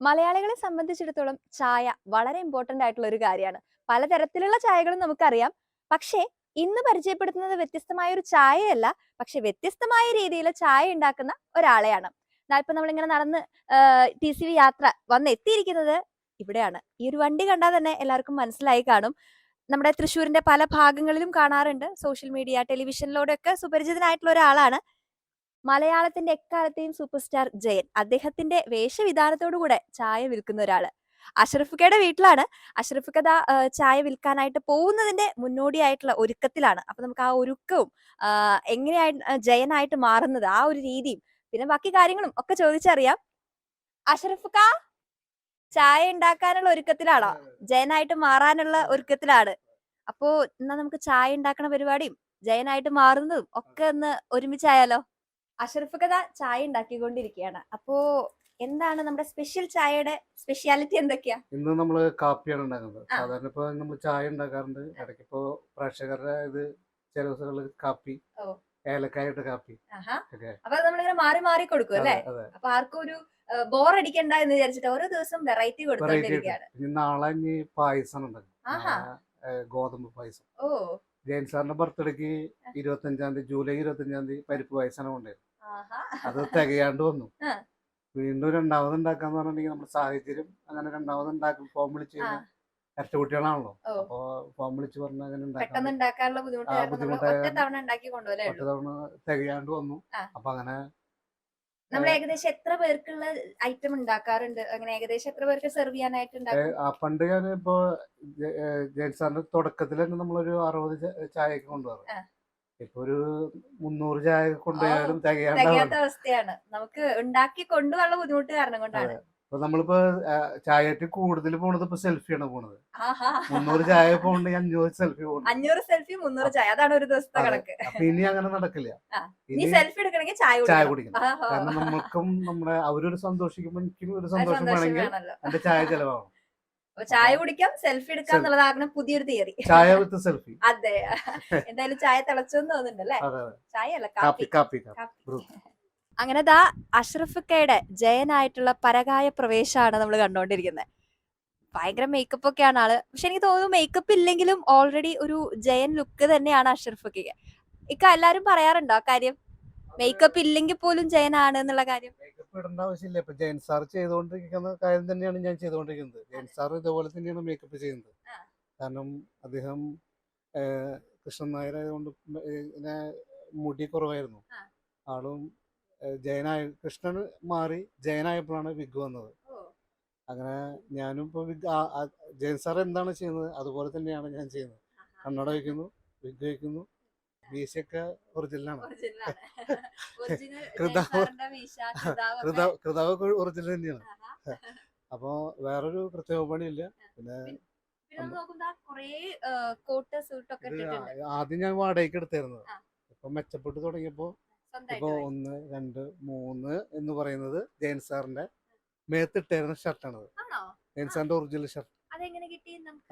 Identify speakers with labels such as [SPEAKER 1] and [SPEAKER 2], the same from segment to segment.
[SPEAKER 1] മലയാളികളെ സംബന്ധിച്ചിടത്തോളം ചായ വളരെ ഇമ്പോർട്ടന്റ് ആയിട്ടുള്ള ഒരു കാര്യമാണ്. പലതരത്തിലുള്ള ചായകളും നമുക്കറിയാം. പക്ഷേ ഇന്ന് പരിചയപ്പെടുത്തുന്നത് വ്യത്യസ്തമായ ഒരു ചായയല്ല. പക്ഷെ വ്യത്യസ്തമായ രീതിയിൽ ചായ ഉണ്ടാക്കുന്ന ഒരാളെയാണ്. ഇപ്പൊ നമ്മളിങ്ങനെ നടന്ന് ടി സി വി യാത്ര വന്ന് എത്തിയിരിക്കുന്നത് ഇവിടെയാണ്. ഈ ഒരു വണ്ടി കണ്ടാൽ തന്നെ എല്ലാവർക്കും മനസ്സിലായി കാണും. നമ്മുടെ തൃശ്ശൂരിന്റെ പല ഭാഗങ്ങളിലും കാണാറുണ്ട്. സോഷ്യൽ മീഡിയ ടെലിവിഷനിലൂടെയൊക്കെ സുപരിചിതനായിട്ടുള്ള ഒരാളാണ്. മലയാളത്തിന്റെ എക്കാലത്തെയും സൂപ്പർ സ്റ്റാർ ജയൻ. അദ്ദേഹത്തിന്റെ വേഷവിധാനത്തോടു കൂടെ ചായ വിൽക്കുന്ന ഒരാൾ. അഷ്റഫുക്കയുടെ വീട്ടിലാണ്. അഷറഫ് കഥ ചായ വിൽക്കാനായിട്ട് പോകുന്നതിന്റെ മുന്നോടിയായിട്ടുള്ള ഒരുക്കത്തിലാണ്. അപ്പൊ നമുക്ക് ആ ഒരുക്കവും എങ്ങനെയായി ജയനായിട്ട് മാറുന്നത് ആ ഒരു രീതിയും പിന്നെ ബാക്കി കാര്യങ്ങളും ഒക്കെ ചോദിച്ചറിയാം. അഷ്റഫുക്ക ചായ ഉണ്ടാക്കാനുള്ള ഒരുക്കത്തിലാണോ? ജയനായിട്ട് മാറാനുള്ള ഒരുക്കത്തിലാണ്. അപ്പോ എന്നാ നമുക്ക് ചായ ഉണ്ടാക്കുന്ന പരിപാടിയും ജയനായിട്ട് മാറുന്നതും ഒക്കെ ഒന്ന് ഒരുമിച്ചായാലോ? അഷറഫ് കഥ ചായ ഉണ്ടാക്കിക്കൊണ്ടിരിക്കുകയാണ് അപ്പോ എന്താണ് നമ്മുടെ സ്പെഷ്യൽ ചായയുടെ സ്പെഷ്യാലിറ്റി എന്തൊക്കെയാ?
[SPEAKER 2] ഇന്ന് നമ്മൾ കാപ്പിയാണ് ഉണ്ടാക്കുന്നത്. സാധാരണ ഇപ്പൊ നമ്മൾ ചായ ഉണ്ടാക്കാറുണ്ട്. ഇടയ്ക്ക് ഇപ്പോ പ്രേക്ഷകരുടെ ഇത് ചില ദിവസങ്ങളിൽ കാപ്പി. ഏലക്കായിട്ട് കാപ്പി
[SPEAKER 1] അപ്പൊ നമ്മളിങ്ങനെ മാറി മാറി കൊടുക്കും അല്ലേ? അപ്പൊ ആർക്കും ഒരു ബോർ അടിക്കണ്ട എന്ന് വിചാരിച്ചിട്ട് ഓരോ ദിവസം വെറൈറ്റി കൊടുത്തോണ്ടിരിക്കുകയാണ്
[SPEAKER 2] നാളെ പായസം ഉണ്ടാക്കും ഗോതമ്പ് പായസം.
[SPEAKER 1] ഓ.
[SPEAKER 2] ജയൻ സാറിന്റെ ബർത്ത്ഡേക്ക് ഇരുപത്തഞ്ചാം തീയതി ജൂലൈ ഇരുപത്തഞ്ചാം തീയതി പരിപ്പ് വയസ്സാണ്
[SPEAKER 1] കൊണ്ടുവരുന്നത്.
[SPEAKER 2] അത് തികയാണ്ട് വന്നു. വീണ്ടും രണ്ടാമത് ഉണ്ടാക്കാന്ന് പറഞ്ഞിട്ടുണ്ടെങ്കിൽ നമ്മുടെ സാഹചര്യം അങ്ങനെ രണ്ടാമത് ഉണ്ടാക്കും ഫോം വിളിച്ച്. കഴിഞ്ഞാൽ ഇരട്ട കുട്ടികളാണല്ലോ. അപ്പൊ ഫോം വിളിച്ച് പറഞ്ഞ അങ്ങനെ
[SPEAKER 1] പെട്ടെന്ന് ഉണ്ടാക്കാനുള്ള ബുദ്ധിമുട്ട്
[SPEAKER 2] ആ,
[SPEAKER 1] കാരണം
[SPEAKER 2] ബുദ്ധിമുട്ടായ
[SPEAKER 1] ഒറ്റ തവണ
[SPEAKER 2] തികയാണ്ട് വന്നു. അപ്പൊ അങ്ങനെ
[SPEAKER 1] നമ്മൾ ഏകദേശം എത്ര പേർക്കുള്ള ഐറ്റം ഉണ്ടാക്കാറുണ്ട്? അങ്ങനെ ഏകദേശം എത്ര പേർക്ക് സെർവ് ചെയ്യാനായിട്ട് ഉണ്ടാക്കും?
[SPEAKER 2] ആ പണ്ട് ഞാൻ ഇപ്പോ ജയൻസാറിന്റെ തുടക്കത്തിൽ തന്നെ നമ്മളൊരു അറുപത് ചായ ചായയൊക്കെ കൊണ്ടുപോകാറ്
[SPEAKER 1] ആ.
[SPEAKER 2] ഇപ്പൊ ഒരു മുന്നൂറ് ചായ കൊണ്ടുപോയാലും
[SPEAKER 1] തികയാത്ത അവസ്ഥയാണ്. നമുക്ക് ഉണ്ടാക്കി കൊണ്ടുപോകാനുള്ള ബുദ്ധിമുട്ട് കാരണം കൊണ്ടാണ്.
[SPEAKER 2] അപ്പൊ നമ്മളിപ്പോ ചായയായിട്ട് കൂടുതൽ പോണത് ഇപ്പൊ സെൽഫിയാണ് പോണത്. മുന്നൂറ് ചായ പോകണ്ട അഞ്ഞൂറ് സെൽഫി പോകണം
[SPEAKER 1] അഞ്ഞൂറ് സെൽഫി മുന്നൂറ് ചായ. അതാണ് ഒരു ദിവസത്തെ കണക്ക്.
[SPEAKER 2] അപ്പൊ ഇനി അങ്ങനെ നടക്കില്ല.
[SPEAKER 1] ഇനി സെൽഫി എടുക്കണമെങ്കിൽ ചായ
[SPEAKER 2] ചായ
[SPEAKER 1] കുടിക്കണം.
[SPEAKER 2] കാരണം നമ്മൾക്കും നമ്മുടെ അവരൊരു സന്തോഷിക്കുമ്പോൾ എനിക്കും ഒരു സന്തോഷം വേണമെങ്കിൽ എന്റെ ചായ ചെലവാകും
[SPEAKER 1] ചായ കുടിക്കാം സെൽഫി എടുക്കാം
[SPEAKER 2] എന്നുള്ളതാകണം
[SPEAKER 1] എന്നുള്ളതാണ് പുതിയൊരു തിയറി.
[SPEAKER 2] ചായ വിത്ത് സെൽഫി.
[SPEAKER 1] അതെ. എന്തായാലും ചായ തിളച്ചെന്ന് തോന്നുന്നുണ്ട് അല്ലേ? ചായ അല്ല
[SPEAKER 2] കാപ്പി
[SPEAKER 1] കാപ്പി.
[SPEAKER 2] കാപ്പി.
[SPEAKER 1] അങ്ങനെ ദാ അഷ്റഫക്കയുടെ ജയനായിട്ടുള്ള പരകായ പ്രവേശമാണ് നമ്മൾ കണ്ടുകൊണ്ടിരിക്കുന്നത് ഭയങ്കര മേക്കപ്പ് ഒക്കെയാണ് ആൾ. പക്ഷെ എനിക്ക് തോന്നുന്നു മേക്കപ്പ് ഇല്ലെങ്കിലും ഓൾറെഡി ഒരു ജയൻ ലുക്ക് തന്നെയാണ് അഷ്റഫക്കയ്ക്ക് ഇക്ക എല്ലാരും പറയാറുണ്ടോ ആ കാര്യം? മേക്കപ്പ് ഇല്ലെങ്കിൽ പോലും ജയനാണ് എന്നുള്ള കാര്യം?
[SPEAKER 2] മേക്കപ്പ് ഇടേണ്ട ആവശ്യമില്ല. ഇപ്പൊ ജയൻ സാർ ചെയ്തുകൊണ്ടിരിക്കുന്ന കാര്യം തന്നെയാണ് ഞാൻ ചെയ്തുകൊണ്ടിരിക്കുന്നത്. ജയൻ സാർ ഇതുപോലെ തന്നെയാണ് മേക്കപ്പ് ചെയ്യുന്നത്. കാരണം അദ്ദേഹം കൃഷ്ണൻ നായർ ആയതുകൊണ്ട് മുടി കുറവായിരുന്നു. ആളും ജയനായ കൃഷ്ണൻ മാറി ജയനായപ്പോഴാണ് വിഗ് വന്നത്. അങ്ങനെ ഞാനും ഇപ്പൊ വിഗ് ജയൻ സാർ എന്താണ് ചെയ്യുന്നത്? അതുപോലെ തന്നെയാണ് ഞാൻ ചെയ്യുന്നത്. കണ്ണട വയ്ക്കുന്നു വിഗ് വയ്ക്കുന്നു. വീശയൊക്കെ ഒറിജിനലാണ്. കൃതാവ്. കൃതാവ് കൃതാവ് ഒറിജിനൽ തന്നെയാണ്. അപ്പോൾ വേറൊരു പ്രത്യേക പണിയില്ല. പിന്നെ ആദ്യം ഞാൻ വാടകയ്ക്ക് എടുത്തായിരുന്നത്
[SPEAKER 1] ആ.
[SPEAKER 2] ഇപ്പൊ മെച്ചപ്പെട്ട് തുടങ്ങിയപ്പോ ഇപ്പൊ. ഒന്ന് രണ്ട് മൂന്ന് എന്ന് പറയുന്നത് ജയൻ സാറിന്റെ മേത്തിട്ടായിരുന്ന ഷർട്ടാണത് ജയൻ സാറിന്റെ ഒറിജിനൽ ഷർട്ട്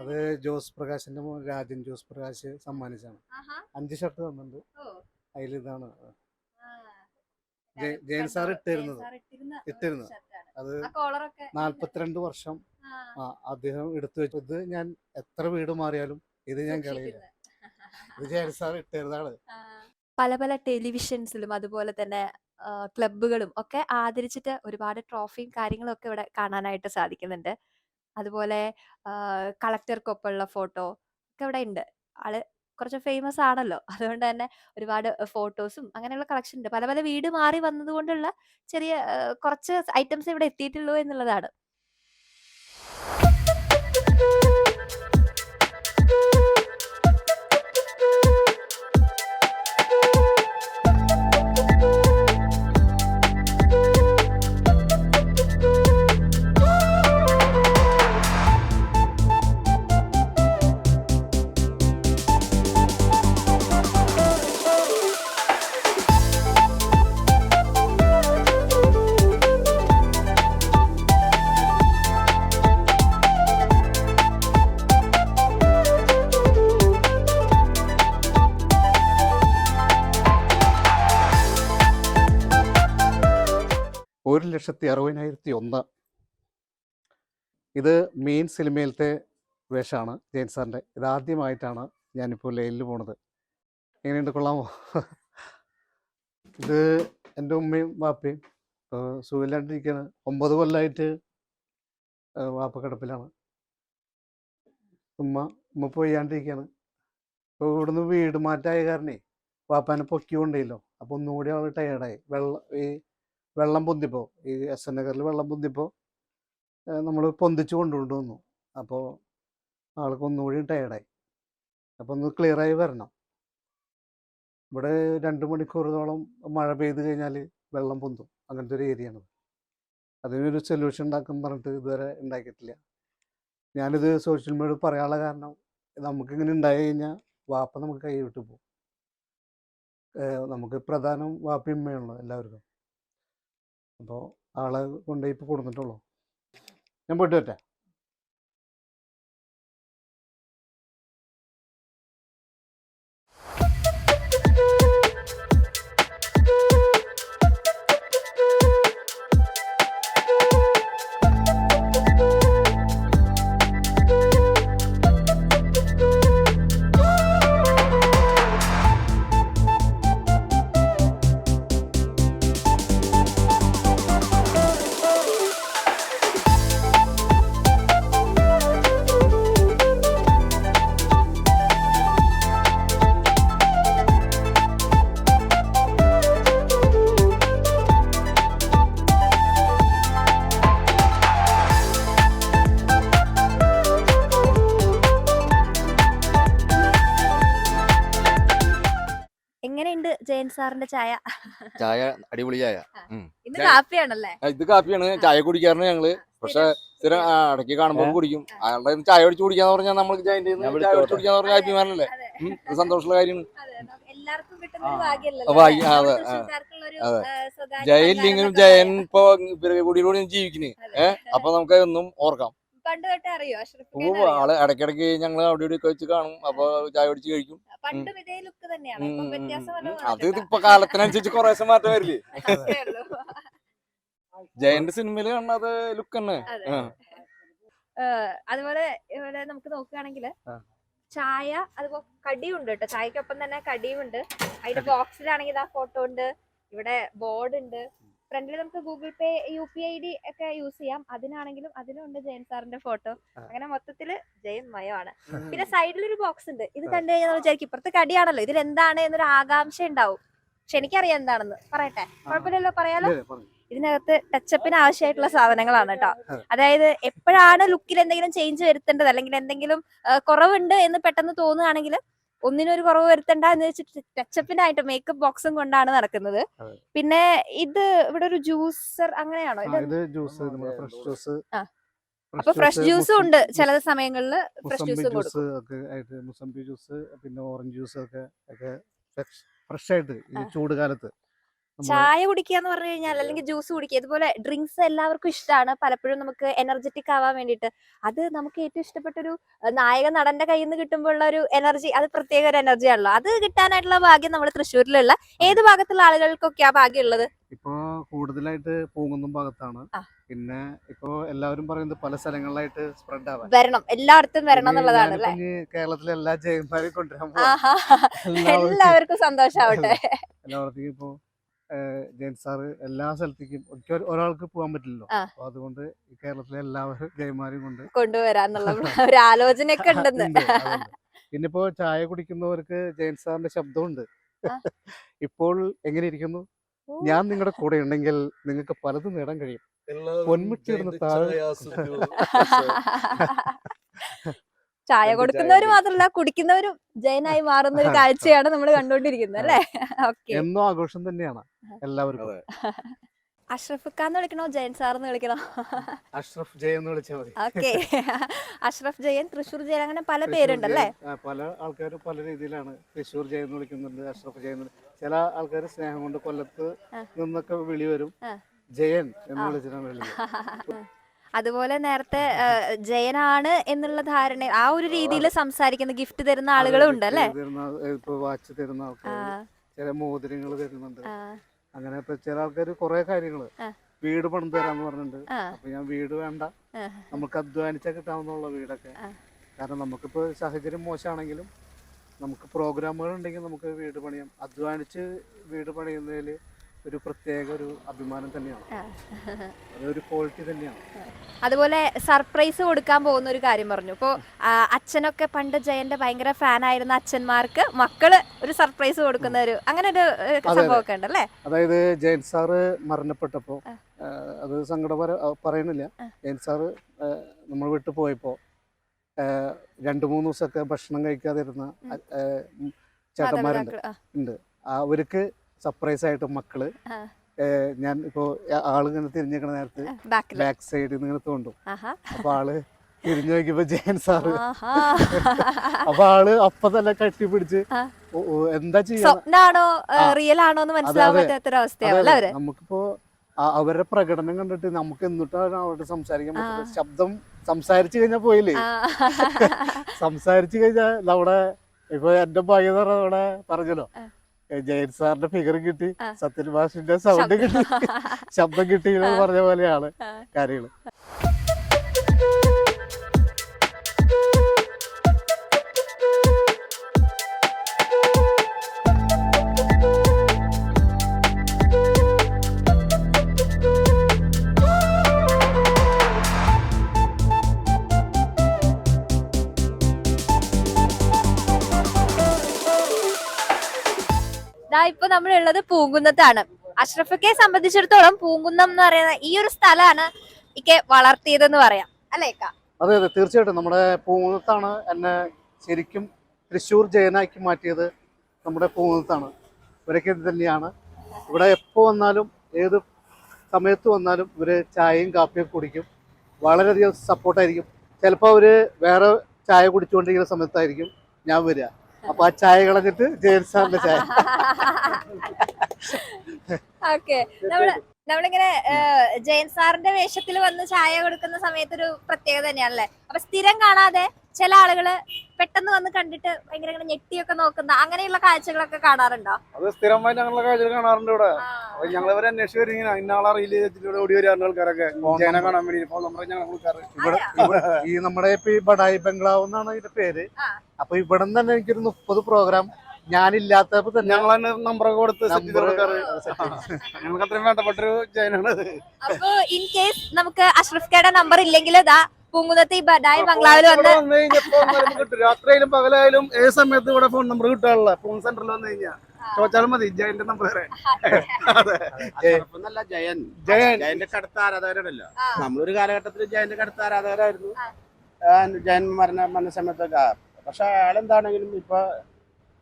[SPEAKER 2] അത് ജോസ് പ്രകാശിന്റെ മോൻ രാജൻ ജോസ് പ്രകാശ് സമ്മാനിച്ചാണ്. അഞ്ച് ഷർട്ട് തന്നിട്ടുണ്ട്. അതിൽ ഇതാണ്. ജയൻ സാർ? ഇട്ടിരുന്നത്. ഇട്ടിരുന്നത്. അത് നാല്പത്തിരണ്ട് വർഷം. അദ്ദേഹം എടുത്തു വെച്ചത് ഞാൻ എത്ര വീട് മാറിയാലും ഇത് ഞാൻ കളയില്ല. ഇത് ജയൻ സാർ ഇട്ടിരുന്നതാണ്.
[SPEAKER 1] പല പല ടെലിവിഷൻസിലും അതുപോലെ തന്നെ ക്ലബുകളും ഒക്കെ ആദരിച്ചിട്ട് ഒരുപാട് ട്രോഫിയും കാര്യങ്ങളും ഒക്കെ ഇവിടെ കാണാനായിട്ട് സാധിക്കുന്നുണ്ട്. അതുപോലെ കളക്ടർക്കൊപ്പമുള്ള ഫോട്ടോ ഒക്കെ ഇവിടെ ഉണ്ട്. ആൾ കുറച്ച് ഫേമസ് ആണല്ലോ. അതുകൊണ്ട് തന്നെ ഒരുപാട് ഫോട്ടോസും അങ്ങനെയുള്ള കളക്ഷൻ ഉണ്ട്. പല പല വീട് മാറി വന്നതുകൊണ്ടുള്ള ചെറിയ കുറച്ച് ഐറ്റംസ് ഇവിടെ എത്തിയിട്ടുള്ളൂ എന്നുള്ളതാണ്.
[SPEAKER 2] ലക്ഷത്തി അറുപതിനായിരത്തി ഒന്ന്. ഇത് മെയിൻ സിനിമയിലത്തെ വേഷമാണ് ജയൻ സാറിന്റെ. ഇതാദ്യമായിട്ടാണ് ഞാനിപ്പോൾ ലൈനിൽ പോണത്. എങ്ങനെയുണ്ട് കൊള്ളാമോ? ഇത് എന്റെ ഉമ്മയും വാപ്പയും സുഖമില്ലാണ്ടിരിക്കുകയാണ് ഒമ്പത് കൊല്ലമായിട്ട് വാപ്പ കിടപ്പിലാണ്. ഉമ്മ ഉമ്മ പോയാണ്ടിരിക്കുകയാണ് ഇപ്പോൾ ഇവിടുന്ന് വീട് മാറ്റമായ കാരണേ വാപ്പാനെ പൊക്കി കൊണ്ടേയില്ലോ അപ്പോൾ ഒന്നുകൂടി അവൾ ടയേർഡായി വെള്ളം ഈ വെള്ളം പൊന്തിപ്പോ. ഈ എസ് എൻ നഗറിൽ വെള്ളം പൊന്തിപ്പോ നമ്മൾ പൊന്തിച്ചു കൊണ്ടുകൊണ്ട് വന്നു. അപ്പോൾ ആൾക്ക് ഒന്നുകൂടി ടയർഡായി അപ്പോൾ ഒന്ന് ക്ലിയറായി വരണം. ഇവിടെ രണ്ട് മണിക്കൂറോളം മഴ പെയ്ത് കഴിഞ്ഞാൽ വെള്ളം പൊന്തും. അങ്ങനത്തെ ഒരു ഏരിയ ആണ് അതിനൊരു സൊല്യൂഷൻ ഉണ്ടാക്കും പറഞ്ഞിട്ട് ഇതുവരെ ഉണ്ടാക്കിയിട്ടില്ല. ഞാനിത് സോഷ്യൽ മീഡിയ പറയാനുള്ള കാരണം നമുക്കിങ്ങനെ ഉണ്ടായി കഴിഞ്ഞാൽ വാപ്പ നമുക്ക് കൈ വിട്ടു പോകും നമുക്ക് പ്രധാനം വാപ്പയും ഉമ്മയാണല്ലോ എല്ലാവർക്കും. അപ്പോൾ ആളെ കൊണ്ടുപോയി ഇപ്പോൾ കൊടുത്തിട്ടുള്ളൂ. ഞാൻ പോയിട്ട് വരട്ടെ?
[SPEAKER 1] സാറിന്റെ ചായ.
[SPEAKER 3] ചായ അടിപൊളി ചായ.
[SPEAKER 1] ഇന്ന് കാപ്പിയാണല്ലേ?
[SPEAKER 3] ഇത് കാപ്പിയാണ്. ചായ കുടിക്കാറുണ്ട് ഞങ്ങൾ. പക്ഷെ സ്ഥിരം ഇടയ്ക്ക് കാണുമ്പോൾ കുടിക്കും. അയാളുടെ ചായ അടിച്ചു കുടിക്കാന്ന് പറഞ്ഞാൽ നമ്മൾ ചായ കുടിക്കാന്ന് പറഞ്ഞാൽ അഭിമാനല്ലേ? ഇത് സന്തോഷമുള്ള കാര്യമാണ്. ആ, ജയൻ. ഇപ്പൊ കുടിയിലൂടെ
[SPEAKER 1] ജീവിക്കുന്നേ
[SPEAKER 3] ഏഹ് അപ്പൊ നമുക്ക് ഒന്നും ഓർക്കാം.
[SPEAKER 1] പണ്ട് തൊട്ടേ അറിയോ? അഷ്റഫ്?
[SPEAKER 3] ആൾ ഇടയ്ക്കിടയ്ക്ക് ഞങ്ങൾ അവിടെ ഇവിടെ വെച്ച് കാണും. അപ്പൊ ചായ പിടിച്ച് കഴിക്കും.
[SPEAKER 1] പണ്ടും ഇതേ ലുക്ക് തന്നെയാണ്.
[SPEAKER 3] ഉം,
[SPEAKER 1] ഇപ്പം
[SPEAKER 3] ഉം, ഉം,
[SPEAKER 1] വ്യത്യാസം
[SPEAKER 3] ഉം.
[SPEAKER 1] വല്ലതും
[SPEAKER 3] അത്? ഇപ്പൊ കാലത്തിനനുസരിച്ച് കൊറേ മാറ്റം വരില്ലേ. ജയന്റെ സിനിമയിൽ കാണുന്നത് ലുക്ക് തന്നെ.
[SPEAKER 1] അതുപോലെ ഇവിടെ നമുക്ക് നോക്കുകയാണെങ്കിൽ. ചായ അതുപോലെ കടിയും ഉണ്ട് കേട്ടോ. ചായക്കൊപ്പം തന്നെ കടിയും ഉണ്ട് അതിന്റെ ബോക്സിലാണെങ്കിൽ ആ ഫോട്ടോ ഉണ്ട്. ഇവിടെ ബോർഡ് ഉണ്ട്. ഫ്രണ്ടിൽ നമുക്ക് Google Pay U P I D ഒക്കെ യൂസ് ചെയ്യാം. അതിനാണെങ്കിലും അതിനുണ്ട് ജയൻ സാറിന്റെ ഫോട്ടോ അങ്ങനെ മൊത്തത്തിൽ ജയൻ മയമാണ്. പിന്നെ സൈഡിൽ ഒരു ബോക്സ് ഉണ്ട്. ഇത് കണ്ടു കഴിഞ്ഞാൽ നമ്മൾ വിചാരിക്കും ഇപ്പുറത്ത് കടിയാണല്ലോ. ഇതിൽ എന്താണ് എന്നൊരു ആകാംക്ഷ ഉണ്ടാവും. പക്ഷെ എനിക്കറിയാം എന്താണെന്ന്. പറയട്ടെ. കുഴപ്പമില്ലല്ലോ പറയാലോ. ഇതിനകത്ത് ടച്ചപ്പിന് ആവശ്യമായിട്ടുള്ള സാധനങ്ങളാണ് കേട്ടോ. അതായത് എപ്പോഴാണ് ലുക്കിൽ എന്തെങ്കിലും ചേഞ്ച് വരുത്തേണ്ടത്? അല്ലെങ്കിൽ എന്തെങ്കിലും കുറവുണ്ട് എന്ന് പെട്ടെന്ന് തോന്നുകയാണെങ്കിൽ ഒന്നിനൊരു കുറവ് വരുത്തണ്ട എന്ന് വെച്ചിട്ട് ടച്ചപ്പിനായിട്ട് മേക്കപ്പ് ബോക്സും കൊണ്ടാണ് നടക്കുന്നത്. പിന്നെ ഇത് ഇവിടെ ഒരു ജ്യൂസർ അങ്ങനെയാണോ? ഇത്
[SPEAKER 2] ഇത് ജ്യൂസ് ഫ്രഷ് ജ്യൂസ്.
[SPEAKER 1] അപ്പൊ ഫ്രഷ് ജ്യൂസും ഉണ്ട് ചില സമയങ്ങളിൽ ഫ്രഷ് ജ്യൂസും കൊടുക്കും.
[SPEAKER 2] ജ്യൂസ് ഒക്കെ ആയിട്ട് മുസംബി ജ്യൂസ് പിന്നെ ഓറഞ്ച് ജ്യൂസ് ഒക്കെ ഒക്കെ ഫ്രഷ് ആയിട്ട് ഈ ചൂട് കാലത്ത്
[SPEAKER 1] ചായ കുടിക്കുക എന്ന് പറഞ്ഞു കഴിഞ്ഞാൽ അല്ലെങ്കിൽ ജ്യൂസ് കുടിക്കുക ഇതുപോലെ ഡ്രിങ്ക്സ് എല്ലാവർക്കും ഇഷ്ടമാണ് പലപ്പോഴും നമുക്ക് എനർജറ്റിക് ആവാൻ വേണ്ടിയിട്ട്. അത് നമുക്ക് ഏറ്റവും ഇഷ്ടപ്പെട്ട ഒരു നായക നടന്റെ കയ്യിൽ നിന്ന് കിട്ടുമ്പോഴുള്ള ഒരു എനർജി അത് പ്രത്യേക ഒരു എനർജി ആണല്ലോ. അത് കിട്ടാനായിട്ടുള്ള ഭാഗ്യം നമ്മൾ തൃശ്ശൂരിലുള്ള. ഏത് ഭാഗത്തുള്ള ആളുകൾക്കൊക്കെ ആ ഭാഗ്യം ഉള്ളത്?
[SPEAKER 2] ഇപ്പോ കൂടുതലായിട്ട് പോകുന്ന ഭാഗത്താണ്. പിന്നെ ഇപ്പോ എല്ലാവരും പറയുന്നത് പല സ്ഥലങ്ങളിലായിട്ട് സ്പ്രെഡ് ആവാൻ.
[SPEAKER 1] വരണം. എല്ലായിടത്തും വരണം എന്നുള്ളതാണ്
[SPEAKER 2] കേരളത്തിലെ എല്ലാ ജയന്മാരെയും കൊണ്ടുവരാൻ എല്ലാവർക്കും.
[SPEAKER 1] എല്ലാവർക്കും സന്തോഷാവട്ടെ.
[SPEAKER 2] എല്ലാവർക്കും ഇപ്പോ ജയൻ സാറ് എല്ലാ സ്ഥലത്തേക്കും ഒരാൾക്ക് പോകാൻ പറ്റില്ലല്ലോ. അപ്പൊ അതുകൊണ്ട് കേരളത്തിലെ എല്ലാവരും ജയന്മാരെയും കൊണ്ട്
[SPEAKER 1] കൊണ്ടുവരാന്നുള്ള ഒരു ആലോചനയൊക്കെ ഉണ്ടെന്ന്
[SPEAKER 2] ഉണ്ട്, അതുണ്ട്. പിന്നെ ഇപ്പോ ചായ കുടിക്കുന്നവർക്ക് ജയൻ സാറിന്റെ ശബ്ദമുണ്ട്. ഇപ്പോൾ എങ്ങനെ ഇരിക്കുന്നു. ഞാൻ നിങ്ങളുടെ കൂടെ ഉണ്ടെങ്കിൽ നിങ്ങൾക്ക് പലതും നേടാൻ കഴിയും പൊന്മുട്ടിയിടുന്ന താഴെ
[SPEAKER 1] ചായ കൊടുക്കുന്നവര്
[SPEAKER 3] ചായ
[SPEAKER 1] മാത്രല്ല കുടിക്കുന്നവരും ജയനായി മാറുന്ന ഒരു കാഴ്ചയാണ് നമ്മൾ കണ്ടുകൊണ്ടിരിക്കുന്നത് അല്ലേ? ഓക്കെ.
[SPEAKER 2] എന്നും ആഘോഷം തന്നെയാണ് എല്ലാവർക്കും.
[SPEAKER 1] അഷ്റഫ് ഖാന്ന് വിളിക്കണോ? ജയൻ സാർ എന്ന് വിളിക്കണോ?
[SPEAKER 2] അഷ്റഫ് ജയൻ എന്ന് വിളിച്ചാൽ മതി.
[SPEAKER 1] ഓക്കെ. അഷ്റഫ് ജയൻ തൃശൂർ ജയൻ അങ്ങനെ പല
[SPEAKER 2] പേരുണ്ട്
[SPEAKER 1] പേരുണ്ടല്ലേ?
[SPEAKER 2] പല ആൾക്കാരും പല രീതിയിലാണ് തൃശൂർ ജയൻ എന്ന് വിളിക്കുന്നുണ്ട് അഷ്റഫ് ജയൻ എന്ന് ചില ആൾക്കാർ സ്നേഹം കൊണ്ട് കൊല്ലത്ത്. നിന്നൊക്കെ വിളി വരും. ജയൻ എന്ന്. വിളിച്ചിട്ടാണ് വിളി
[SPEAKER 1] അതുപോലെ നേരത്തെ ജയനാണ് എന്നുള്ള ധാരണ ആ ഒരു രീതിയിൽ സംസാരിക്കുന്ന ഗിഫ്റ്റ് തരുന്ന ആളുകളും ഉണ്ട് അല്ലേ
[SPEAKER 2] വാച്ച് തരുന്ന ചില മോതിരങ്ങൾ തരുന്നുണ്ട്. അങ്ങനെ ഇപ്പൊ ചില ആൾക്കാർ കുറെ
[SPEAKER 1] കാര്യങ്ങൾ.
[SPEAKER 2] വീട് പണി തരാന്ന് പറഞ്ഞിട്ടുണ്ട്. അപ്പൊ ഞാൻ വീട് വേണ്ട. നമുക്ക് അധ്വാനിച്ചാൽ കിട്ടാവുന്നുള്ള വീടൊക്കെ. കാരണം നമുക്കിപ്പോ സാഹചര്യം മോശമാണെങ്കിലും നമുക്ക് പ്രോഗ്രാമുകൾ ഉണ്ടെങ്കിൽ നമുക്ക് വീട് പണിയാം. അധ്വാനിച്ച് വീട് പണിയുന്നതിൽ ഒരു പ്രത്യേക ഒരു അഭിമാനം തന്നെയാണ്. അതൊരു ക്വാളിറ്റി തന്നെയാണ്.
[SPEAKER 1] അതുപോലെ സർപ്രൈസ് കൊടുക്കാൻ പോകുന്ന ഒരു കാര്യം പറഞ്ഞു. ഇപ്പോ അച്ഛനൊക്കെ പണ്ട് ജയന്റെ ഭയങ്കര ഫാൻ ആയിരുന്ന അച്ഛന്മാർക്ക് മക്കൾ ഒരു സർപ്രൈസ് കൊടുക്കുന്ന ഒരു അങ്ങനെ ഒരു. സംഭവമൊക്കെ ഉണ്ടല്ലേ?
[SPEAKER 2] അതായത് ജയൻ സാറ് മരണപ്പെട്ടപ്പോൾ. അത് സങ്കട
[SPEAKER 1] പറയണില്ല.
[SPEAKER 2] ജയൻ സാറ് നമ്മൾ വിട്ടു പോയപ്പോൾ രണ്ട് മൂന്ന് ദിവസമൊക്കെ ഭക്ഷണം കഴിക്കാതിരുന്ന ചേട്ടന്മാരുണ്ട്.
[SPEAKER 1] ഉണ്ട്.
[SPEAKER 2] അവർക്ക് സർപ്രൈസ് ആയിട്ട് മക്കൾ ഞാൻ ഇപ്പോ ആളിങ്ങനെ തിരിഞ്ഞേക്കണ നേരത്ത് ബാക്ക് സൈഡിൽ നിന്ന് ഇങ്ങനെ തോണ്ടും. അപ്പൊ ആൾ തിരിഞ്ഞു നോക്കിയപ്പോ ജയൻ സാറ്. അപ്പൊ ആൾ അപ്പൊ തന്നെ
[SPEAKER 1] കട്ടി
[SPEAKER 2] ഓ, എന്താ ചെയ്യാ?
[SPEAKER 1] സ്വപ്നാണോ റിയൽ ആണോ എന്ന് മനസ്സിലാവാൻ
[SPEAKER 2] നമുക്കിപ്പോ അവരുടെ പ്രകടനം കണ്ടിട്ട് നമുക്ക് എന്നിട്ടാണ് അവരോട് സംസാരിക്കാൻ. പറ്റുന്നത്? ശബ്ദം സംസാരിച്ചു കഴിഞ്ഞാൽ പോയില്ലേ. സംസാരിച്ചു കഴിഞ്ഞാൽ നമ്മുടെ ഇപ്പൊ എന്റെ ഭാഗ്യം പറഞ്ഞല്ലോ. ജയൻ സാറിന്റെ ഫിഗർ കിട്ടി. സത്യൻ മാഷിന്റെ സൗണ്ട് കിട്ടി ശബ്ദം കിട്ടി എന്ന് പറഞ്ഞ പോലെയാണ്
[SPEAKER 1] ആ. ഇപ്പൊ നമ്മളുള്ളത് പൂങ്കുന്നത്താണ്. അഷ്റഫക്കെ സംബന്ധിച്ചിടത്തോളം പൂങ്കുന്നം എന്ന് പറയുന്ന ഈ ഒരു സ്ഥലമാണ് ഇക്കെ വളർത്തിയതെന്ന് പറയാം. അല്ലേ?
[SPEAKER 2] അതെ അതെ തീർച്ചയായിട്ടും. നമ്മുടെ പൂങ്കുന്നത്താണ് എന്നെ ശരിക്കും തൃശ്ശൂർ ജയനാക്കി മാറ്റിയത് നമ്മുടെ പൂങ്കുന്നത്താണ്. ഇവരൊക്കെ തന്നെയാണ്. ഇവിടെ എപ്പോൾ വന്നാലും ഏത് സമയത്ത് വന്നാലും ഇവർ ചായയും കാപ്പിയും കുടിക്കും. വളരെയധികം സപ്പോർട്ടായിരിക്കും ചിലപ്പോൾ അവർ വേറെ ചായ കുടിച്ചുകൊണ്ടിരിക്കുന്ന സമയത്തായിരിക്കും ഞാൻ വരിക. അപ്പൊ ആ ചായ കളഞ്ഞിട്ട് ജയൻ സാറിന്റെ ചായ.
[SPEAKER 1] ഓക്കെ. നമ്മൾ നമ്മളിങ്ങനെ ജയൻ സാറിന്റെ വേഷത്തിൽ വന്ന് ചായ കൊടുക്കുന്ന സമയത്ത് ഒരു പ്രത്യേകത തന്നെയാണല്ലേ? അപ്പൊ സ്ഥിരം കാണാതെ ചില ആളുകൾ പെട്ടെന്ന് വന്ന് കണ്ടിട്ട് ഭയങ്കര ഇങ്ങനെ ഞെട്ടിയൊക്കെ നോക്കുന്ന അങ്ങനെയുള്ള കാഴ്ചകളൊക്കെ കാണാറുണ്ടോ?
[SPEAKER 4] അത് സ്ഥിരമായിട്ട് ഞങ്ങളുടെ കാഴ്ചകൾ കാണാറുണ്ട് ഇവിടെ. അപ്പൊ ഞങ്ങൾ ഇവരെ അന്വേഷിച്ച് വരും ഇങ്ങനെ ഇന്ന ആളെ റീൽ ചെയ്തിട്ട് ഓടി വരാറുണ്ട് ആൾക്കാരൊക്കെ. ജയനെ കാണാൻ വേണ്ടി ഫോൺ നമ്പർ ഞങ്ങൾ വിളിക്കാറ്
[SPEAKER 2] ഇവിടെ ഇവിടെ ഈ നമ്മുടെ ഇപ്പൊ ഈ ബഡായി ബംഗ്ലാവ് എന്നാണ് ഇതിന്റെ പേര്. അപ്പൊ ഇവിടെ തന്നെ എനിക്കൊരു മുപ്പത് പ്രോഗ്രാം ഞാനില്ലാത്തപ്പോ തന്നെ
[SPEAKER 4] ഞങ്ങൾ തന്നെ നമ്പറൊക്കെ കൊടുത്ത്. ഞങ്ങൾക്ക് അത്രയും വേണ്ടപ്പെട്ടൊരു ജയനാണ്
[SPEAKER 1] അപ്പൊ ഇൻ കേസ് നമുക്ക് അഷ്റഫ് കയുടെ നമ്പർ ഇല്ലെങ്കിൽ ഇതാ പൂങ്കുന്നത്ത് ഈ ബഡായി ബംഗ്ലാവിൽ വന്ന്
[SPEAKER 4] കിട്ടും. രാത്രിയിലും പകലായാലും ഏത് സമയത്ത് ഇവിടെ ഫോൺ നമ്പർ കിട്ടാനുള്ള ഫോൺ സെന്ററിൽ വന്നു കഴിഞ്ഞാൽ ചോദിച്ചാലും മതി ജയന്റെ നമ്പർ തരാൻ.
[SPEAKER 5] അഷറഫെന്നല്ല ജയൻ.
[SPEAKER 4] ജയൻ.
[SPEAKER 5] ജയന്റെ കടുത്ത ആരാധകരല്ലോ.
[SPEAKER 1] ആ.
[SPEAKER 5] നമ്മളൊരു കാലഘട്ടത്തിൽ ജയന്റെ കടുത്ത ആരാധകരായിരുന്നു. ജയൻ മരണ മരണ സമയത്തൊക്കെ. പക്ഷെ അയാളെന്താണെങ്കിലും ഇപ്പൊ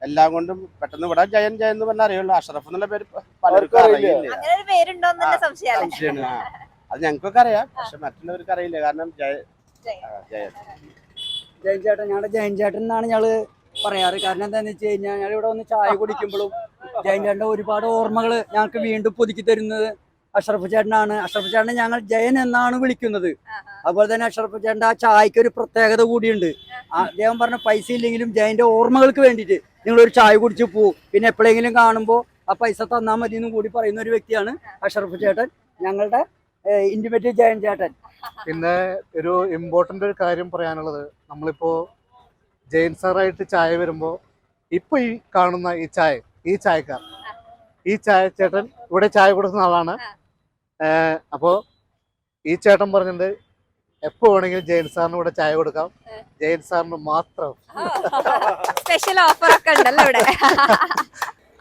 [SPEAKER 5] എല്ലാം കൊണ്ടും പെട്ടെന്ന് ഇവിടെ ജയൻ ജയൻ എന്ന് പറഞ്ഞാൽ അറിയുള്ളൂ. അഷറഫ് എന്നുള്ള പേര് പലർക്കും
[SPEAKER 4] അറിയില്ല.
[SPEAKER 5] സംശയമാണ്. അത് ഞങ്ങൾക്കൊക്കെ അറിയാം. പക്ഷെ മറ്റുള്ളവർക്ക് അറിയില്ല. കാരണം ജയ
[SPEAKER 1] ജയൻ.
[SPEAKER 6] ചേട്ടൻ ഞങ്ങളുടെ ജയൻ ചേട്ടൻ എന്നാണ് ഞങ്ങൾ പറയാറ്. കാരണം എന്താന്ന് വെച്ച് കഴിഞ്ഞാൽ ഞങ്ങൾ ഇവിടെ വന്ന് ചായ കുടിക്കുമ്പോഴും ജയൻ ചേട്ടന്റെ ഒരുപാട് ഓർമ്മകൾ ഞങ്ങൾക്ക് വീണ്ടും പുതുക്കി തരുന്നത് അഷറഫ് ചേട്ടനാണ്. അഷറഫ് ചേട്ടനെ ഞങ്ങൾ ജയൻ എന്നാണ് വിളിക്കുന്നത്. അതുപോലെ തന്നെ അഷറഫ് ചേട്ടന്റെ ആ ചായക്ക് ഒരു പ്രത്യേകത കൂടിയുണ്ട്. അദ്ദേഹം പറഞ്ഞ പൈസ ഇല്ലെങ്കിലും ജയന്റെ ഓർമ്മകൾക്ക് വേണ്ടിയിട്ട് നിങ്ങൾ ഒരു ചായ കുടിച്ച് പോവും പിന്നെ എപ്പോഴെങ്കിലും കാണുമ്പോൾ ആ പൈസ തന്നാൽ മതി എന്നും കൂടി പറയുന്ന ഒരു വ്യക്തിയാണ് അഷറഫ് ചേട്ടൻ. ഞങ്ങളുടെ ഇന്റിമേറ്റ് ജയൻ ചേട്ടൻ.
[SPEAKER 2] പിന്നെ ഒരു ഇമ്പോർട്ടന്റ് ഒരു കാര്യം പറയാനുള്ളത്. നമ്മളിപ്പോ ജയൻ സാറായിട്ട് ചായ വരുമ്പോ ഇപ്പൊ ഈ കാണുന്ന ഈ ചായ ഈ ചായക്കാർ. ഈ ചായ ചേട്ടൻ ഇവിടെ ചായ കൊടുക്കുന്ന ആളാണ്. അപ്പോൾ അപ്പോ ഈ ചേട്ടൻ പറഞ്ഞിട്ടുണ്ട് എപ്പോ വേണമെങ്കിലും ജയൻ സാറിന് ഇവിടെ ചായ കൊടുക്കാം. ജയൻ സാറിന് മാത്രം.
[SPEAKER 1] സ്പെഷ്യൽ ഓഫർ ഒക്കെ ഉണ്ടല്ലോ ഇവിടെ.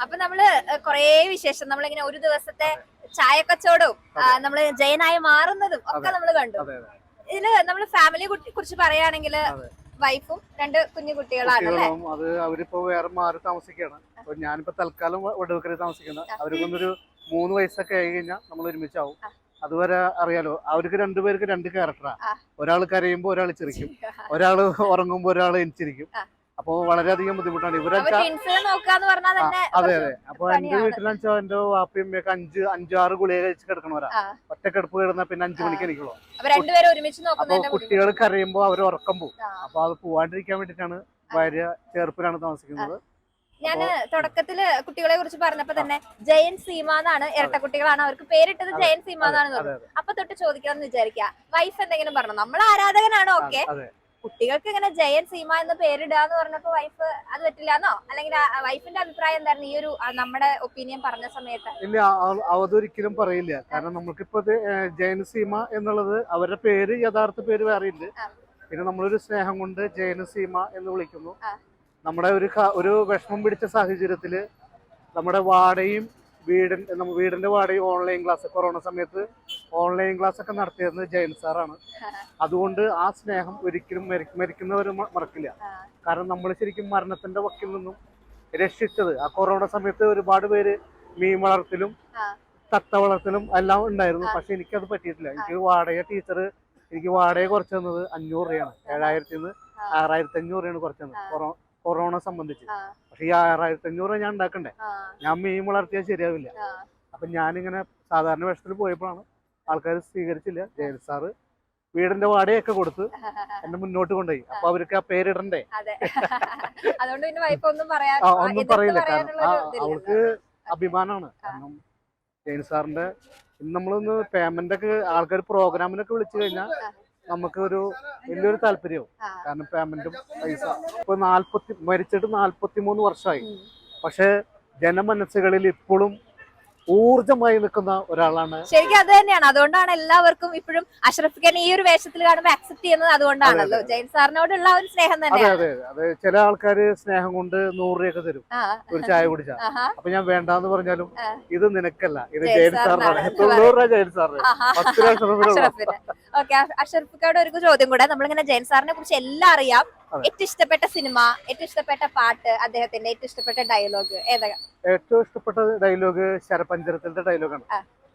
[SPEAKER 1] അപ്പൊ നമ്മൾ കൊറേ വിശേഷം. നമ്മളിങ്ങനെ ഒരു ദിവസത്തെ ചായ കച്ചവടവും ആ, നമ്മൾ ജയനായി മാറുന്നതും ഒക്കെ നമ്മൾ കണ്ടു. ഇതിൽ നമ്മൾ ഫാമിലിയെ കുറിച്ച് പറയുകയാണെങ്കിൽ വൈഫും രണ്ട് കുഞ്ഞു കുട്ടികളാണ്
[SPEAKER 2] അത് അവരിപ്പോ വേറെ മാറി താമസിക്കുകയാണ്. അപ്പൊ ഞാനിപ്പോ തൽക്കാലം വടവക്കരയിൽ താമസിക്കുന്നത്
[SPEAKER 1] ആ.
[SPEAKER 2] അവർക്കൊന്നൊരു മൂന്ന് വയസ്സൊക്കെ ആയി കഴിഞ്ഞാൽ നമ്മൾ ഒരുമിച്ചാവും. അതുവരെ അറിയാലോ അവർക്ക് രണ്ടുപേർക്ക് രണ്ട് ക്യാരക്ടറാ ഒരാൾ കരയുമ്പോ ഒരാൾ ചിരിക്കും. ഒരാൾ ഉറങ്ങുമ്പോ ഒരാൾ എണിച്ചിരിക്കും.
[SPEAKER 1] ആ.
[SPEAKER 2] അപ്പൊ വളരെയധികം ബുദ്ധിമുട്ടാണ്. ഇവരൊക്കെ അതെ അതെ. അപ്പൊ എന്റെ. വീട്ടിലെന്ന് വെച്ചാൽ എന്റെ വാപ്പയും ഒക്കെ അഞ്ച് അഞ്ചാറ് ഗുളിക കഴിച്ച് കിടക്കണവരാ. ഒറ്റക്കിടപ്പ് കിടന്ന പിന്നെ അഞ്ചു മണിക്ക് എനിക്കുള്ളൂ
[SPEAKER 1] അപ്പൊ
[SPEAKER 2] കുട്ടികൾ കരയുമ്പോ അവർ ഉറക്കം പോകും. അപ്പൊ അത് പോവാണ്ടിരിക്കാൻ വേണ്ടിട്ടാണ് ഭാര്യ ചേർപ്പിലാണ് താമസിക്കുന്നത്.
[SPEAKER 1] ഞാൻ തുടക്കത്തിൽ കുട്ടികളെ കുറിച്ച് പറഞ്ഞപ്പോ തന്നെ ജയൻ സീമ എന്നാണ് ഇരട്ട കുട്ടികളാണ് അവർക്ക് പേരിട്ടത് ജയൻ സീമ എന്നാണ് അപ്പൊ തൊട്ട് ചോദിക്കണം എന്ന് വിചാരിക്കുക വൈഫ് എന്തെങ്കിലും പറഞ്ഞു? നമ്മൾ ആരാധകനാണ് ഓക്കെ കുട്ടികൾക്ക് ഇങ്ങനെ ജയൻ സീമ എന്ന് പേരിടുക എന്ന് പറഞ്ഞപ്പോ വൈഫ് അത് പറ്റില്ലാന്നോ? അല്ലെങ്കിൽ വൈഫിന്റെ അഭിപ്രായം എന്തായിരുന്നു? ഈ ഒരു നമ്മുടെ ഒപ്പീനിയൻ പറഞ്ഞ സമയത്ത്?
[SPEAKER 2] ഇല്ല അതൊരിക്കലും പറയില്ല. കാരണം നമുക്കിപ്പോ ജയൻ സീമ എന്നുള്ളത് അവരുടെ പേര് യഥാർത്ഥ പേര് വേറെ. പിന്നെ നമ്മളൊരു സ്നേഹം കൊണ്ട് ജയൻ സീമ എന്ന് വിളിക്കുന്നു. നമ്മുടെ ഒരു ഒരു വിഷമം പിടിച്ച സാഹചര്യത്തിൽ നമ്മുടെ വാടകയും വീടിൻ നമ്മ- വീടിന്റെ വാടക ഓൺലൈൻ ക്ലാസ് കൊറോണ സമയത്ത് ഓൺലൈൻ ക്ലാസ് ഒക്കെ നടത്തിയിരുന്നത് ജയൻ സാറാണ് അതുകൊണ്ട് ആ സ്നേഹം ഒരിക്കലും മരി- മരിക്കുന്നവർ മറക്കില്ല. കാരണം നമ്മൾ ശരിക്കും മരണത്തിന്റെ വക്കിൽ നിന്നും രക്ഷിച്ചത്. ആ കൊറോണ സമയത്ത് ഒരുപാട് പേര് മീൻ വളർത്തലും തത്ത വളർത്തലും എല്ലാം ഉണ്ടായിരുന്നു. പക്ഷെ എനിക്കത് പറ്റിയിട്ടില്ല. എനിക്ക് വാടക ടീച്ചർ എനിക്ക് വാടക കുറച്ച് തന്നത് അഞ്ഞൂറ് രൂപയാണ്. ഏഴായിരത്തി നിന്ന്
[SPEAKER 1] ആ.
[SPEAKER 2] ആറായിരത്തി അഞ്ഞൂറ് രൂപയാണ് കുറച്ച് തന്നത്. കൊറോണ സംബന്ധിച്ച്. പക്ഷെ ഈ ആറായിരത്തി അഞ്ഞൂറ് ഞാൻ ഉണ്ടാക്കണ്ടേ? ഞാൻ മീൻ വളർത്തിയാൽ ശരിയാവില്ല. അപ്പൊ ഞാനിങ്ങനെ സാധാരണ വേഷത്തിൽ പോയപ്പോഴാണ് ആൾക്കാർ സ്വീകരിച്ചില്ല. ജയൻ സാറ് വീടിന്റെ വാടകയൊക്കെ കൊടുത്ത് എന്നെ മുന്നോട്ട് കൊണ്ടുപോയി. അപ്പൊ അവർക്ക് ആ പേരിടണ്ടേ?
[SPEAKER 1] അതെ. അതുകൊണ്ട് പിന്നെ വൈഫ് ഒന്നും
[SPEAKER 2] ഒന്നും പറയില്ല. കാരണം. അവൾക്ക് അഭിമാനമാണ്. കാരണം ജെയിൻ സാറിന്റെ ഇന്ന് നമ്മളൊന്ന് പേയ്മെന്റ് ഒക്കെ ആൾക്കാർ പ്രോഗ്രാമിനൊക്കെ വിളിച്ചു കഴിഞ്ഞാൽ നമുക്ക് ഒരു വലിയൊരു താല്പര്യവും. കാരണം പേയ്മെന്റും പൈസ. ഇപ്പൊ നാല്പത്തി മരിച്ചിട്ട് നാല്പത്തി മൂന്ന് വർഷമായി. പക്ഷെ ജനമനസ്സുകളിൽ ഇപ്പോഴും ഊർജമായി നിൽക്കുന്ന ഒരാളാണ്
[SPEAKER 1] ശരിക്കും അത് തന്നെയാണ്. അതുകൊണ്ടാണ് എല്ലാവർക്കും ഇപ്പോഴും അഷ്റഫ് ഖാൻ ഈ ഒരു വേഷത്തിൽ കാണുമ്പോൾ അക്സെപ്റ്റ് ചെയ്യുന്നത് അതുകൊണ്ടാണല്ലോ. ജയൻ സാറിനോടുള്ള ഒരു സ്നേഹം
[SPEAKER 2] അതെ അതെ അതെ. ചില ആൾക്കാര് സ്നേഹം കൊണ്ട് നൂറ് രൂപയൊക്കെ തരും. ഒരു ചായ കുടിച്ചാ.
[SPEAKER 1] ആഹാ,
[SPEAKER 2] അപ്പൊ ഞാൻ വേണ്ടാന്ന് പറഞ്ഞാലും ഇത് നിനക്കല്ല. ഇത്
[SPEAKER 1] ജയൻ സാറിനാണ്.
[SPEAKER 2] തൊണ്ണൂറ് രൂപ ജയൻ സാറിന്. പത്ത് രൂപ
[SPEAKER 1] ഓക്കെ അഷ്റഫിക്കോട് ഒരു ചോദ്യം കൂടെ. നമ്മളിങ്ങനെ ജയൻ സാറിനെ കുറിച്ച് എല്ലാം അറിയാം. ഏറ്റവും ഇഷ്ടപ്പെട്ട സിനിമ ഏറ്റവും ഇഷ്ടപ്പെട്ട പാട്ട് അദ്ദേഹത്തിന്റെ ഏറ്റവും ഇഷ്ടപ്പെട്ട ഡയലോഗ് ഏതാ?
[SPEAKER 2] ഏറ്റവും ഇഷ്ടപ്പെട്ട ഡയലോഗ് ശരപഞ്ചരത്തിന്റെ ഡയലോഗാണ്.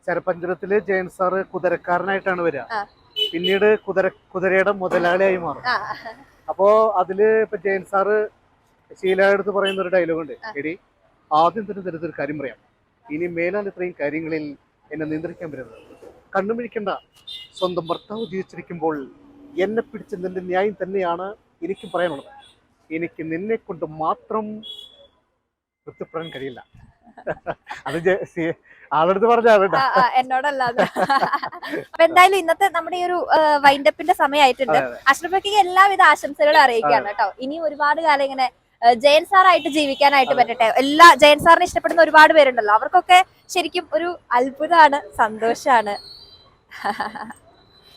[SPEAKER 2] ശരപഞ്ചരത്തിൽ ജയൻ സാറ് കുതിരക്കാരനായിട്ടാണ് വരിക. പിന്നീട് കുതിര കുതിരയുടെ മുതലാളിയായി മാറും. അപ്പോ അതിൽ ഇപ്പൊ ജയൻ സാറ് ശീലടുത്ത് പറയുന്ന ഒരു ഡയലോഗ് ഉണ്ട്. എടി ആദ്യം തന്നെ തരത്തിൽ കാര്യം പറയാം. ഇനി മേലാൽ ഇത്രയും കാര്യങ്ങളിൽ എന്നെ നിയന്ത്രിക്കാൻ പറ്റുന്നത് കണ്ണുമിഴിക്കണ്ട സ്വന്തം ഭർത്താവ് ജീവിച്ചിരിക്കുമ്പോൾ എന്നെ പിടിച്ച നിന്റെ ന്യായം തന്നെയാണ് എനിക്കും പറയാനുള്ളത്. എനിക്ക് നിന്നെ കൊണ്ട് മാത്രം തൃപ്തിപ്പെടാൻ കഴിയില്ല. അത് ആളെടുത്ത് പറഞ്ഞാ
[SPEAKER 1] എന്നോടല്ലാതെ അപ്പൊ എന്തായാലും ഇന്നത്തെ നമ്മുടെ ഈ ഒരു വൈൻഡപ്പിന്റെ സമയമായിട്ടുണ്ട്. അഷ്റഫയ്ക്ക് എല്ലാവിധ ആശംസകളും അറിയിക്കുകയാണ് കേട്ടോ. ഇനി ഒരുപാട് കാലം ഇങ്ങനെ ജയൻ സാറായിട്ട് ജീവിക്കാനായിട്ട്. പറ്റട്ടെ. എല്ലാ ജയൻ സാറിനെ ഇഷ്ടപ്പെടുന്ന ഒരുപാട് പേരുണ്ടല്ലോ. അവർക്കൊക്കെ ശരിക്കും ഒരു അത്ഭുതമാണ് സന്തോഷാണ്